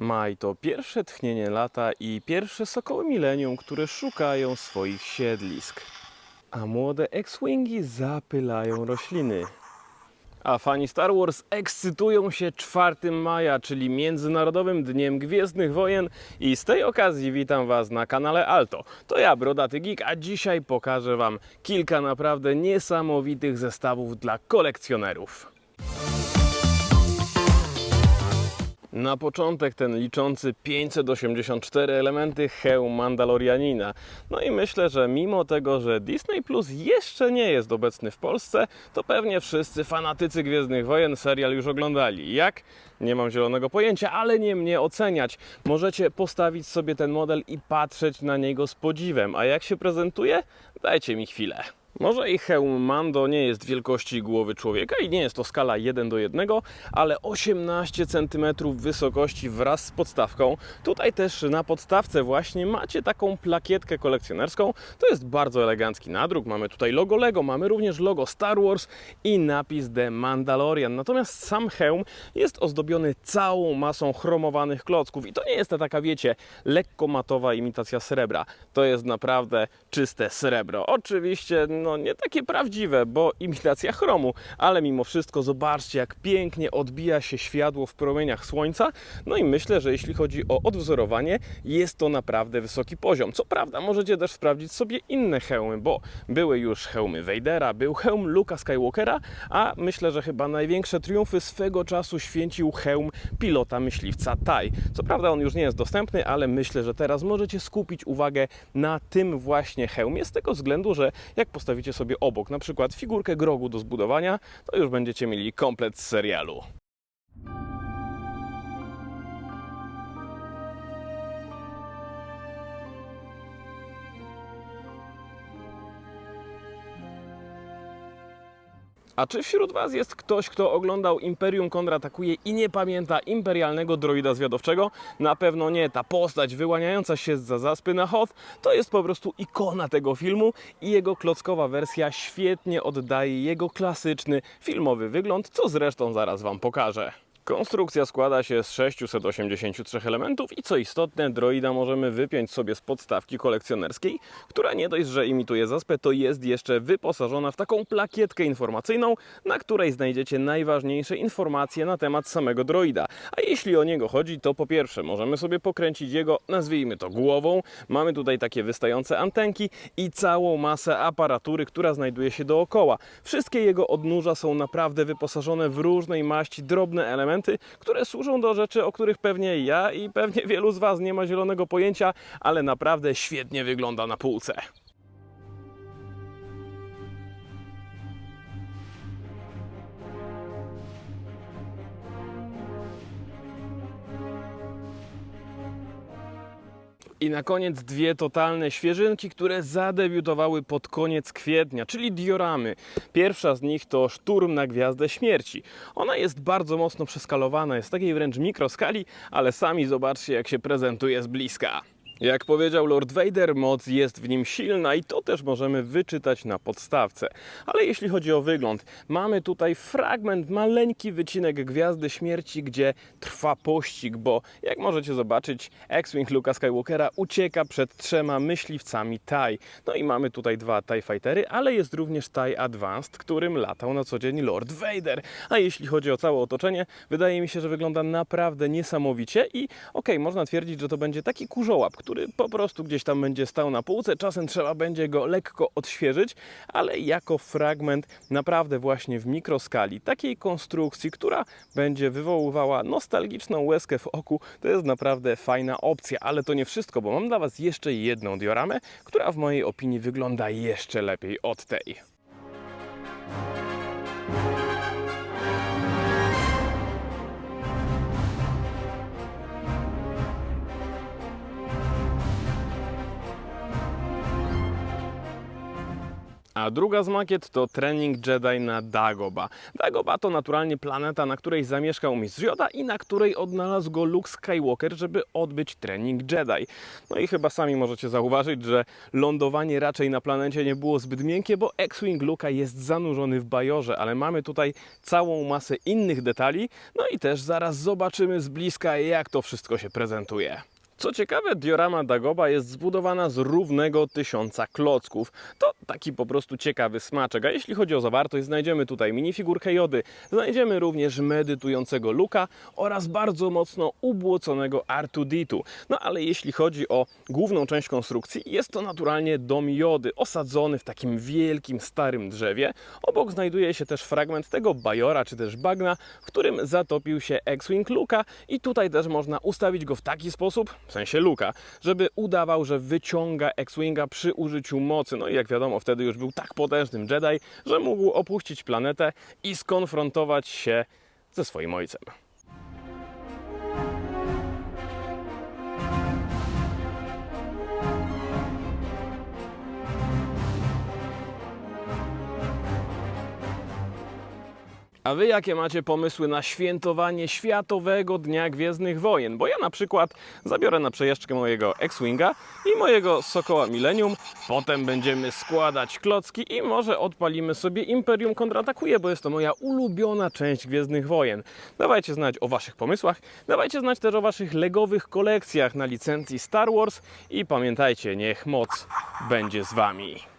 Maj to pierwsze tchnienie lata i pierwsze sokoły milenium, które szukają swoich siedlisk. A młode X-Wingi zapylają rośliny. A fani Star Wars ekscytują się 4 maja, czyli Międzynarodowym Dniem Gwiezdnych Wojen i z tej okazji witam Was na kanale Alto. To ja, Brodaty Geek, a dzisiaj pokażę Wam kilka naprawdę niesamowitych zestawów dla kolekcjonerów. Na początek ten liczący 584 elementy hełm Mandalorianina. No i myślę, że mimo tego, że Disney Plus jeszcze nie jest obecny w Polsce, to pewnie wszyscy fanatycy Gwiezdnych Wojen serial już oglądali. Jak? Nie mam zielonego pojęcia, ale nie mnie oceniać. Możecie postawić sobie ten model i patrzeć na niego z podziwem. A jak się prezentuje? Dajcie mi chwilę. Może i Mando nie jest wielkości głowy człowieka i nie jest to skala 1 do 1, ale 18 cm wysokości wraz z podstawką. Tutaj też na podstawce właśnie macie taką plakietkę kolekcjonerską. To jest bardzo elegancki nadruk. Mamy tutaj logo Lego, mamy również logo Star Wars i napis The Mandalorian. Natomiast sam hełm jest ozdobiony całą masą chromowanych klocków i to nie jest ta taka, wiecie, lekko matowa imitacja srebra. To jest naprawdę czyste srebro. Oczywiście, no nie takie prawdziwe, bo imitacja chromu, ale mimo wszystko zobaczcie, jak pięknie odbija się światło w promieniach słońca. No i myślę, że jeśli chodzi o odwzorowanie, jest to naprawdę wysoki poziom. Co prawda, możecie też sprawdzić sobie inne hełmy, bo były już hełmy Vadera, był hełm Luka Skywalkera, a myślę, że chyba największe triumfy swego czasu święcił hełm pilota myśliwca Tai. Co prawda, on już nie jest dostępny, ale myślę, że teraz możecie skupić uwagę na tym właśnie hełmie, z tego względu, że jak postawicie sobie obok na przykład figurkę grogu do zbudowania, to już będziecie mieli komplet serialu. A czy wśród Was jest ktoś, kto oglądał Imperium kontratakuje i nie pamięta imperialnego droida zwiadowczego? Na pewno nie. Ta postać wyłaniająca się za zaspy na Hoth to jest po prostu ikona tego filmu i jego klockowa wersja świetnie oddaje jego klasyczny filmowy wygląd, co zresztą zaraz Wam pokażę. Konstrukcja składa się z 683 elementów i co istotne, droida możemy wypiąć sobie z podstawki kolekcjonerskiej, która nie dość, że imituje zaspę, to jest jeszcze wyposażona w taką plakietkę informacyjną, na której znajdziecie najważniejsze informacje na temat samego droida. A jeśli o niego chodzi, to po pierwsze możemy sobie pokręcić jego, nazwijmy to głową, mamy tutaj takie wystające antenki i całą masę aparatury, która znajduje się dookoła. Wszystkie jego odnóża są naprawdę wyposażone w różnej maści drobne elementy, które służą do rzeczy, o których pewnie ja i pewnie wielu z Was nie ma zielonego pojęcia, ale naprawdę świetnie wygląda na półce. I na koniec dwie totalne świeżynki, które zadebiutowały pod koniec kwietnia, czyli dioramy. Pierwsza z nich to Szturm na Gwiazdę Śmierci. Ona jest bardzo mocno przeskalowana, jest takiej wręcz mikroskali, ale sami zobaczcie jak się prezentuje z bliska. Jak powiedział Lord Vader, moc jest w nim silna i to też możemy wyczytać na podstawce. Ale jeśli chodzi o wygląd, mamy tutaj fragment, maleńki wycinek Gwiazdy Śmierci, gdzie trwa pościg, bo jak możecie zobaczyć, X-Wing Luka Skywalkera ucieka przed trzema myśliwcami TIE. No i mamy tutaj dwa TIE Fightery, ale jest również TIE Advanced, którym latał na co dzień Lord Vader. A jeśli chodzi o całe otoczenie, wydaje mi się, że wygląda naprawdę niesamowicie i okej, można twierdzić, że to będzie taki kurzołap, który po prostu gdzieś tam będzie stał na półce. Czasem trzeba będzie go lekko odświeżyć, ale jako fragment naprawdę właśnie w mikroskali takiej konstrukcji, która będzie wywoływała nostalgiczną łezkę w oku, to jest naprawdę fajna opcja. Ale to nie wszystko, bo mam dla Was jeszcze jedną dioramę, która w mojej opinii wygląda jeszcze lepiej od tej. A druga z makiet to trening Jedi na Dagoba. Dagoba to naturalnie planeta, na której zamieszkał mistrz Yoda i na której odnalazł go Luke Skywalker, żeby odbyć trening Jedi. No i chyba sami możecie zauważyć, że lądowanie raczej na planecie nie było zbyt miękkie, bo X-Wing Luke'a jest zanurzony w bajorze, ale mamy tutaj całą masę innych detali, no i też zaraz zobaczymy z bliska, jak to wszystko się prezentuje. Co ciekawe, diorama Dagoba jest zbudowana z równego tysiąca klocków. To taki po prostu ciekawy smaczek. A jeśli chodzi o zawartość, znajdziemy tutaj minifigurkę Jody, znajdziemy również medytującego Luka oraz bardzo mocno ubłoconego R2D2. No ale jeśli chodzi o główną część konstrukcji, jest to naturalnie dom Jody, osadzony w takim wielkim, starym drzewie. Obok znajduje się też fragment tego bajora, czy też bagna, w którym zatopił się X-Wing Luka i tutaj też można ustawić go w taki sposób, w sensie Luka, żeby udawał, że wyciąga X-Winga przy użyciu mocy. No i jak wiadomo, wtedy już był tak potężnym Jedi, że mógł opuścić planetę i skonfrontować się ze swoim ojcem. A wy jakie macie pomysły na świętowanie Światowego Dnia Gwiezdnych Wojen? Bo ja na przykład zabiorę na przejażdżkę mojego X-Winga i mojego Sokoła Millennium, potem będziemy składać klocki i może odpalimy sobie Imperium kontratakuje, bo jest to moja ulubiona część Gwiezdnych Wojen. Dawajcie znać o waszych pomysłach, dawajcie znać też o waszych legowych kolekcjach na licencji Star Wars i pamiętajcie, niech moc będzie z wami.